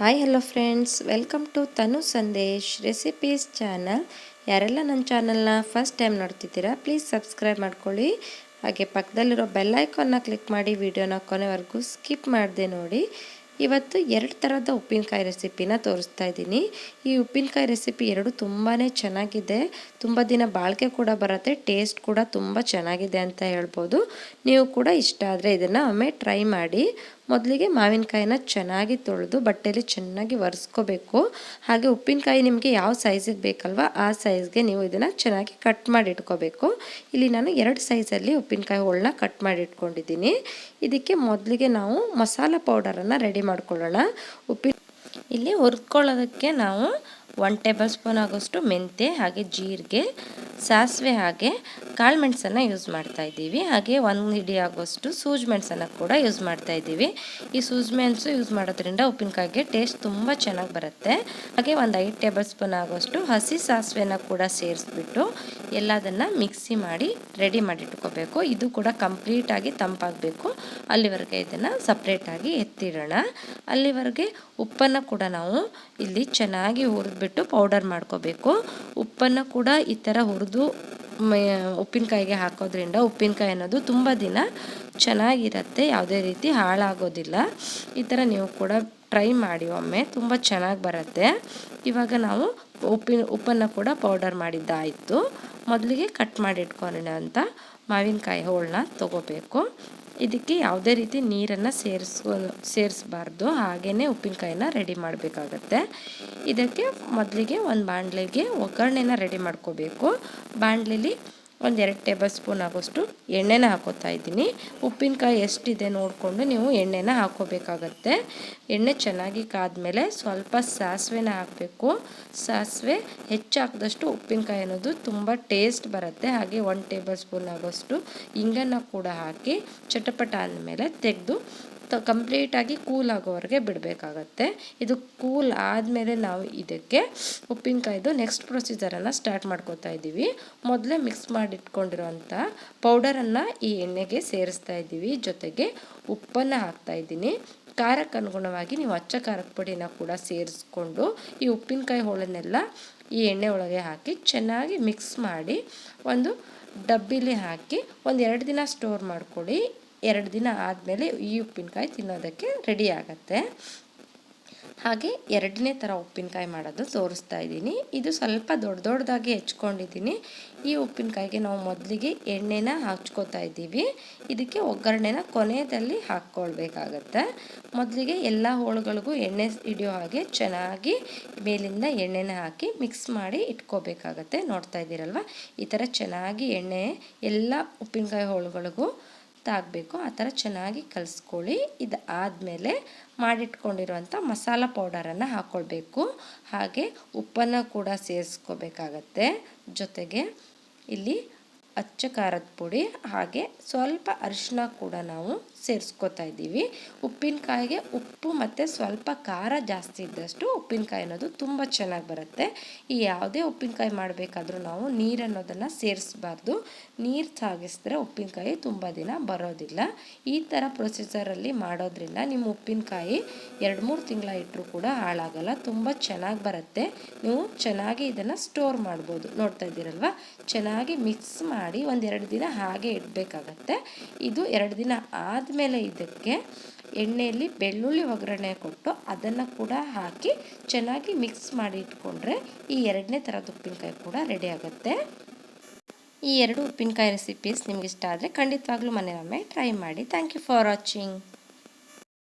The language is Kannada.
Hi hello friends welcome to Tanu Sandesh recipes channel ಯಾರೆಲ್ಲ ನನ್ನ ಚಾನಲ್ನ ಫಸ್ಟ್ ಟೈಮ್ ನೋಡ್ತಿದ್ದೀರಾ ಪ್ಲೀಸ್ ಸಬ್ಸ್ಕ್ರೈಬ್ ಮಾಡ್ಕೊಳ್ಳಿ. ಹಾಗೆ ಪಕ್ಕದಲ್ಲಿರೋ ಬೆಲ್ ಐಕಾನ್ನ ಕ್ಲಿಕ್ ಮಾಡಿ ವಿಡಿಯೋನ ಕೊನೆವರೆಗೂ ಸ್ಕಿಪ್ ಮಾಡಿದೆ ನೋಡಿ. ಇವತ್ತು ಎರಡು ಥರದ ಉಪ್ಪಿನಕಾಯಿ ರೆಸಿಪಿನ ತೋರಿಸ್ತಾ ಇದ್ದೀನಿ. ಈ ಉಪ್ಪಿನಕಾಯಿ ರೆಸಿಪಿ ಎರಡು ತುಂಬಾ ಚೆನ್ನಾಗಿದೆ. ತುಂಬ ದಿನ ಬಾಳಿಕೆ ಕೂಡ ಬರುತ್ತೆ ಟೇಸ್ಟ್ ಕೂಡ ತುಂಬ ಚೆನ್ನಾಗಿದೆ ಅಂತ ಹೇಳ್ಬೋದು. ನೀವು ಕೂಡ ಇಷ್ಟ ಆದರೆ ಇದನ್ನು ಒಮ್ಮೆ ಟ್ರೈ ಮಾಡಿ. ಮೊದಲಿಗೆ ಮಾವಿನಕಾಯಿನ ಚೆನ್ನಾಗಿ ತೊಳೆದು ಬಟ್ಟೆಯಲ್ಲಿ ಚೆನ್ನಾಗಿ ಒರೆಸ್ಕೋಬೇಕು. ಹಾಗೆ ಉಪ್ಪಿನಕಾಯಿ ನಿಮಗೆ ಯಾವ ಸೈಜಿಗೆ ಬೇಕಲ್ವ ಆ ಸೈಜ್ಗೆ ನೀವು ಇದನ್ನು ಚೆನ್ನಾಗಿ ಕಟ್ ಮಾಡಿ ಇಟ್ಕೋಬೇಕು. ಇಲ್ಲಿ ನಾನು ಎರಡು ಸೈಜಲ್ಲಿ ಉಪ್ಪಿನಕಾಯಿ ಹೋಳನ್ನ ಕಟ್ ಮಾಡಿ ಇಟ್ಕೊಂಡಿದ್ದೀನಿ. ಇದಕ್ಕೆ ಮೊದಲಿಗೆ ನಾವು ಮಸಾಲ ಪೌಡರನ್ನು ರೆಡಿ ಮಾಡ್ಕೊಳ್ಳೋಣ. ಉಪ್ಪಿನ ಇಲ್ಲಿ ಹುರ್ಕೊಳ್ಳೋದಕ್ಕೆ ನಾವು ಒನ್ ಟೇಬಲ್ ಸ್ಪೂನ್ ಆಗೋಷ್ಟು ಮೆಂತೆ ಹಾಗೆ ಜೀರಿಗೆ, ಸಾಸಿವೆ, ಹಾಗೆ ಕಾಳು ಮೆಣಸನ್ನು ಯೂಸ್ ಮಾಡ್ತಾ ಇದ್ದೀವಿ. ಹಾಗೆ ಒಂದು ಹಿಡಿ ಆಗೋಷ್ಟು ಸೂಜ್ ಮೆಣಸನ್ನು ಕೂಡ ಯೂಸ್ ಮಾಡ್ತಾ ಇದ್ದೀವಿ. ಈ ಸೂಜ್ ಮೆಣಸು ಯೂಸ್ ಮಾಡೋದ್ರಿಂದ ಉಪ್ಪಿನಕಾಯಿಗೆ ಟೇಸ್ಟ್ ತುಂಬ ಚೆನ್ನಾಗಿ ಬರುತ್ತೆ. ಹಾಗೆ ಒಂದು ಐದು ಟೇಬಲ್ ಸ್ಪೂನ್ ಆಗೋಷ್ಟು ಹಸಿ ಸಾಸಿವೆನ ಕೂಡ ಸೇರಿಸ್ಬಿಟ್ಟು ಎಲ್ಲದನ್ನು ಮಿಕ್ಸಿ ಮಾಡಿ ರೆಡಿ ಮಾಡಿ ಇಟ್ಕೋಬೇಕು ಇದು ಕೂಡ ಕಂಪ್ಲೀಟಾಗಿ ತಂಪಾಗಬೇಕು. ಅಲ್ಲಿವರೆಗೆ ಇದನ್ನು ಸಪ್ರೇಟಾಗಿ ಎತ್ತಿಡೋಣ. ಅಲ್ಲಿವರೆಗೆ ಉಪ್ಪನ್ನು ಕೂಡ ನಾವು ಇಲ್ಲಿ ಚೆನ್ನಾಗಿ ಹುರಿದ್ಬಿಟ್ಟು ಪೌಡರ್ ಮಾಡ್ಕೋಬೇಕು. ಉಪ್ಪನ್ನು ಕೂಡ ಈ ಥರ ಹುರಿದು ಉಪ್ಪಿನಕಾಯಿಗೆ ಹಾಕೋದ್ರಿಂದ ಉಪ್ಪಿನಕಾಯಿ ಅನ್ನೋದು ತುಂಬ ದಿನ ಚೆನ್ನಾಗಿರುತ್ತೆ, ಯಾವುದೇ ರೀತಿ ಹಾಳಾಗೋದಿಲ್ಲ. ಈ ಥರ ನೀವು ಕೂಡ ಟ್ರೈ ಮಾಡಿ ಒಮ್ಮೆ, ತುಂಬ ಚೆನ್ನಾಗಿ ಬರುತ್ತೆ. ಇವಾಗ ನಾವು ಉಪ್ಪಿನ, ಉಪ್ಪನ್ನು ಕೂಡ ಪೌಡರ್ ಮಾಡಿದ್ದಾಯಿತು. ಮೊದಲಿಗೆ ಕಟ್ ಮಾಡಿ ಅಂತ ಮಾವಿನಕಾಯಿ ಹೋಳನ್ನ ತೊಗೋಬೇಕು. ಇದಕ್ಕೆ ಯಾವುದೇ ರೀತಿ ನೀರನ್ನು ಸೇರಿಸೋ ಸೇರಿಸಬಾರ್ದು. ಹಾಗೆಯೇ ಉಪ್ಪಿನಕಾಯಿನ ರೆಡಿ ಮಾಡಬೇಕಾಗತ್ತೆ. ಇದಕ್ಕೆ ಮೊದಲಿಗೆ ಒಂದು ಬಾಣಲೆಗೆ ಒಗ್ಗರಣೆನ ರೆಡಿ ಮಾಡ್ಕೋಬೇಕು. ಬಾಣಲೆಲಿ ಒಂದು ಎರಡು ಟೇಬಲ್ ಸ್ಪೂನ್ ಆಗೋಷ್ಟು ಎಣ್ಣೆನ ಹಾಕೋತಾ ಇದ್ದೀನಿ. ಉಪ್ಪಿನಕಾಯಿ ಎಷ್ಟಿದೆ ನೋಡಿಕೊಂಡು ನೀವು ಎಣ್ಣೆನ ಹಾಕೋಬೇಕಾಗತ್ತೆ. ಎಣ್ಣೆ ಚೆನ್ನಾಗಿ ಕಾದ್ಮೇಲೆ ಸ್ವಲ್ಪ ಸಾಸಿವೆನ ಹಾಕಬೇಕು. ಸಾಸಿವೆ ಹೆಚ್ಚು ಹಾಕಿದಷ್ಟು ಉಪ್ಪಿನಕಾಯಿ ಅನ್ನೋದು ತುಂಬ ಟೇಸ್ಟ್ ಬರುತ್ತೆ. ಹಾಗೆ ಒಂದು ಟೇಬಲ್ ಸ್ಪೂನ್ ಆಗೋಷ್ಟು ಹಿಂಗನ್ನು ಕೂಡ ಹಾಕಿ ಚಟಪಟ ಅಂದಮೇಲೆ ತೆಗೆದು ಕಂಪ್ಲೀಟಾಗಿ ಕೂಲ್ ಆಗೋವರೆಗೆ ಬಿಡಬೇಕಾಗತ್ತೆ. ಇದು ಕೂಲ್ ಆದಮೇಲೆ ನಾವು ಇದಕ್ಕೆ ಉಪ್ಪಿನಕಾಯ್ದು ನೆಕ್ಸ್ಟ್ ಪ್ರೊಸೀಜರನ್ನು ಸ್ಟಾರ್ಟ್ ಮಾಡ್ಕೋತಾ ಇದ್ದೀವಿ. ಮೊದಲೇ ಮಿಕ್ಸ್ ಮಾಡಿಟ್ಕೊಂಡಿರೋಂಥ ಪೌಡರನ್ನು ಈ ಎಣ್ಣೆಗೆ ಸೇರಿಸ್ತಾ ಇದ್ದೀವಿ. ಜೊತೆಗೆ ಉಪ್ಪನ್ನು ಹಾಕ್ತಾ ಇದ್ದೀನಿ. ಖಾರಕ್ಕೆ ಅನುಗುಣವಾಗಿ ನೀವು ಅಚ್ಚ ಖಾರದ ಪುಡಿನ ಕೂಡ ಸೇರಿಸ್ಕೊಂಡು ಈ ಉಪ್ಪಿನಕಾಯಿ ಹೋಳನ್ನೆಲ್ಲ ಈ ಎಣ್ಣೆ ಒಳಗೆ ಹಾಕಿ ಚೆನ್ನಾಗಿ ಮಿಕ್ಸ್ ಮಾಡಿ ಒಂದು ಡಬ್ಬಿಲಿ ಹಾಕಿ ಒಂದು ಎರಡು ದಿನ ಸ್ಟೋರ್ ಮಾಡ್ಕೊಳ್ಳಿ. ಎರಡು ದಿನ ಆದಮೇಲೆ ಈ ಉಪ್ಪಿನಕಾಯಿ ತಿನ್ನೋದಕ್ಕೆ ರೆಡಿ ಆಗುತ್ತೆ. ಹಾಗೆ ಎರಡನೇ ಥರ ಉಪ್ಪಿನಕಾಯಿ ಮಾಡೋದು ತೋರಿಸ್ತಾ ಇದ್ದೀನಿ. ಇದು ಸ್ವಲ್ಪ ದೊಡ್ಡ ದೊಡ್ಡದಾಗಿ ಹೆಚ್ಕೊಂಡಿದ್ದೀನಿ. ಈ ಉಪ್ಪಿನಕಾಯಿಗೆ ನಾವು ಮೊದಲಿಗೆ ಎಣ್ಣೆನ ಹಚ್ಕೋತಾ ಇದ್ದೀವಿ. ಇದಕ್ಕೆ ಒಗ್ಗರಣೆನ ಕೊನೆಯಲ್ಲಿ ಹಾಕ್ಕೊಳ್ಬೇಕಾಗತ್ತೆ. ಮೊದಲಿಗೆ ಎಲ್ಲ ಹೋಳುಗಳಿಗೂ ಎಣ್ಣೆ ಹಿಡಿಯೋ ಹಾಗೆ ಚೆನ್ನಾಗಿ ಮೇಲಿಂದ ಎಣ್ಣೆನ ಹಾಕಿ ಮಿಕ್ಸ್ ಮಾಡಿ ಇಟ್ಕೋಬೇಕಾಗತ್ತೆ. ನೋಡ್ತಾ ಇದ್ದೀರಲ್ವ? ಈ ಥರ ಚೆನ್ನಾಗಿ ಎಣ್ಣೆ ಎಲ್ಲ ಉಪ್ಪಿನಕಾಯಿ ಹೋಳುಗಳಿಗೂ ತಾಗಬೇಕು ಆ ಥರ ಚೆನ್ನಾಗಿ ಕಲಿಸ್ಕೊಳ್ಳಿ. ಇದು ಆದಮೇಲೆ ಮಾಡಿಟ್ಕೊಂಡಿರುವಂಥ ಮಸಾಲ ಪೌಡರನ್ನು ಹಾಕ್ಕೊಳ್ಬೇಕು. ಹಾಗೆ ಉಪ್ಪನ್ನು ಕೂಡ ಸೇರಿಸ್ಕೋಬೇಕಾಗತ್ತೆ. ಜೊತೆಗೆ ಇಲ್ಲಿ ಅಚ್ಚ ಖಾರದ ಪುಡಿ, ಹಾಗೆ ಸ್ವಲ್ಪ ಅರಿಶಿನ ಕೂಡ ನಾವು ಸೇರಿಸ್ಕೋತಾ ಇದ್ದೀವಿ. ಉಪ್ಪಿನಕಾಯಿಗೆ ಉಪ್ಪು ಮತ್ತು ಸ್ವಲ್ಪ ಖಾರ ಜಾಸ್ತಿ ಇದ್ದಷ್ಟು ಉಪ್ಪಿನಕಾಯಿ ಅನ್ನೋದು ತುಂಬ ಚೆನ್ನಾಗಿ ಬರುತ್ತೆ. ಈ ಯಾವುದೇ ಉಪ್ಪಿನಕಾಯಿ ಮಾಡಬೇಕಾದ್ರೂ ನಾವು ನೀರು ಅನ್ನೋದನ್ನು ಸೇರಿಸಬಾರ್ದು. ನೀರು ಸಾಗಿಸಿದ್ರೆ ಉಪ್ಪಿನಕಾಯಿ ತುಂಬ ದಿನ ಬರೋದಿಲ್ಲ. ಈ ಥರ ಪ್ರೊಸೀಜರಲ್ಲಿ ಮಾಡೋದ್ರಿಂದ ನಿಮ್ಮ ಉಪ್ಪಿನಕಾಯಿ ಎರಡು ಮೂರು ತಿಂಗಳ ಇಟ್ಟರೂ ಕೂಡ ಹಾಳಾಗಲ್ಲ, ತುಂಬ ಚೆನ್ನಾಗಿ ಬರುತ್ತೆ. ನೀವು ಚೆನ್ನಾಗಿ ಇದನ್ನು ಸ್ಟೋರ್ ಮಾಡ್ಬೋದು. ನೋಡ್ತಾ ಇದ್ದೀರಲ್ವ? ಚೆನ್ನಾಗಿ ಮಿಕ್ಸ್ ಮಾಡಿ ಒಂದೆರಡು ದಿನ ಹಾಗೆ ಇಡಬೇಕಾಗತ್ತೆ. ಇದು ಎರಡು ದಿನ ಆದಮೇಲೆ ಇದಕ್ಕೆ ಎಣ್ಣೆಯಲ್ಲಿ ಬೆಳ್ಳುಳ್ಳಿ ಒಗ್ಗರಣೆ ಕೊಟ್ಟು ಅದನ್ನು ಕೂಡ ಹಾಕಿ ಚೆನ್ನಾಗಿ ಮಿಕ್ಸ್ ಮಾಡಿ ಇಟ್ಕೊಂಡ್ರೆ ಈ ಎರಡನೇ ಥರದ ಉಪ್ಪಿನಕಾಯಿ ಕೂಡ ರೆಡಿ ಆಗುತ್ತೆ. ಈ ಎರಡು ಉಪ್ಪಿನಕಾಯಿ ರೆಸಿಪೀಸ್ ನಿಮ್ಗೆ ಇಷ್ಟ ಆದರೆ ಖಂಡಿತವಾಗ್ಲೂ ಮನೆಯೊಮ್ಮೆ ಟ್ರೈ ಮಾಡಿ. Thank you for watching